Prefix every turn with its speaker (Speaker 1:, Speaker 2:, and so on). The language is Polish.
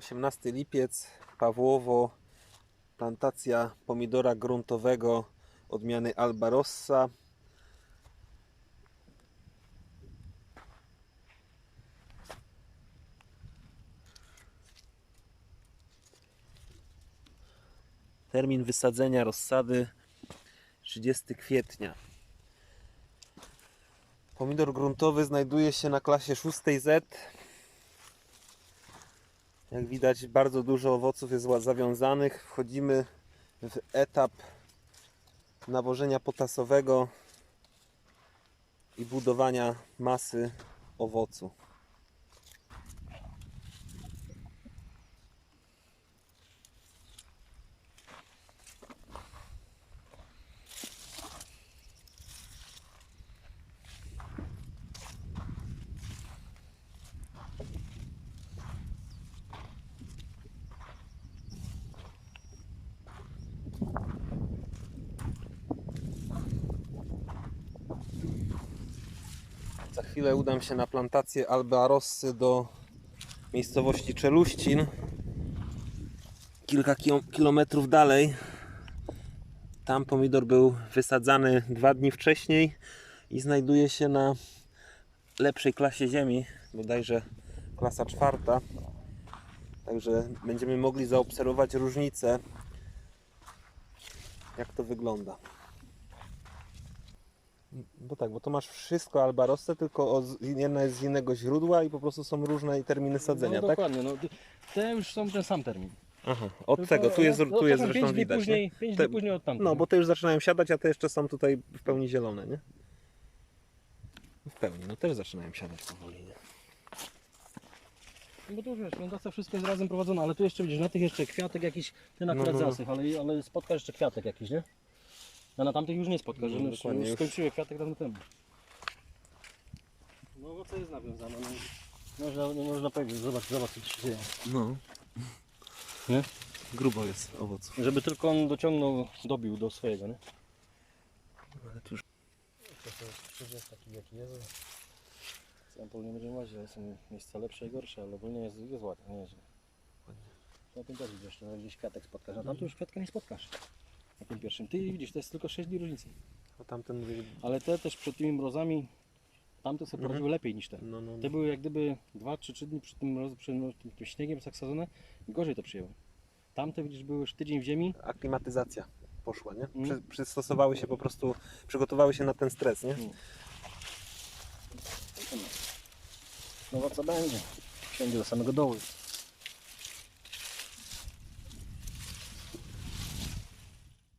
Speaker 1: 18 lipiec, Pawłowo, plantacja pomidora gruntowego odmiany Alba Rossa. Termin wysadzenia rozsady 30 kwietnia. Pomidor gruntowy znajduje się na klasie 6Z. Jak widać, bardzo dużo owoców jest zawiązanych. Wchodzimy w etap nawożenia potasowego i budowania masy owocu. Za chwilę udam się na plantację Alba Rossy do miejscowości Czeluścin. Kilka kilometrów dalej. Tam pomidor był wysadzany dwa dni wcześniej i znajduje się na lepszej klasie ziemi, bodajże klasa czwarta. Także będziemy mogli zaobserwować różnicę, jak to wygląda. Bo tak, bo to masz wszystko Albarosse, tylko o, z- jedna jest z innego źródła i po prostu są różne terminy sadzenia,
Speaker 2: no,
Speaker 1: tak?
Speaker 2: dokładnie, no, te już są ten sam termin.
Speaker 1: Aha, od
Speaker 2: Tylko,
Speaker 1: tego, tu jest,
Speaker 2: no,
Speaker 1: tu jest zresztą
Speaker 2: pięć dni
Speaker 1: widać.
Speaker 2: Później,
Speaker 1: nie?
Speaker 2: pięć
Speaker 1: Te-
Speaker 2: dni później od tamtych.
Speaker 1: No, bo te już zaczynają siadać, a te jeszcze są tutaj w pełni zielone, nie? W pełni, no też zaczynają siadać powoli, nie?
Speaker 2: No Bo tu już wiesz, plantacja wszystko jest razem prowadzone, ale tu jeszcze widzisz, na tych jeszcze kwiatek jakiś, ten akurat
Speaker 1: no, no.
Speaker 2: ale, ale spotkasz jeszcze kwiatek jakiś, nie? A na tamtych już nie spotkasz,
Speaker 1: No,
Speaker 2: że już,
Speaker 1: dokładnie,
Speaker 2: już
Speaker 1: już.
Speaker 2: skończyły kwiatek dawno temu. No owoce jest nawiązane, no. Można, nie można powiedzieć, zobacz, zobacz co tu się dzieje.
Speaker 1: No.
Speaker 2: Nie?
Speaker 1: Grubo jest owoców.
Speaker 2: Żeby tylko on dociągnął, dobił do swojego, nie?
Speaker 1: Ale tu już...
Speaker 2: To jest taki jaki jest. Sam nie będziemy łazić, ale są miejsca lepsze i gorsze, ale ogólnie jest, jest ładnie, nie jest. Na tym też widzisz, że gdzieś kwiatek spotkasz, a tam tu już kwiatka nie spotkasz. Pierwszym. Ty widzisz, to jest tylko 6 dni różnicy.
Speaker 1: A tamten...
Speaker 2: Ale te też przed tymi mrozami, tamte sobie poradziły lepiej niż te.
Speaker 1: No, no,
Speaker 2: Te były jak gdyby 2 czy 3 dni przed tym, mroz, przed tym, śniegiem tak sadzone i gorzej to przyjęły. Tamte widzisz były już tydzień w ziemi,
Speaker 1: aklimatyzacja poszła, nie?
Speaker 2: Mm.
Speaker 1: Przy, przystosowały się po prostu, przygotowały się na ten stres, nie?
Speaker 2: no co będzie? Wszędzie do samego dołu jest.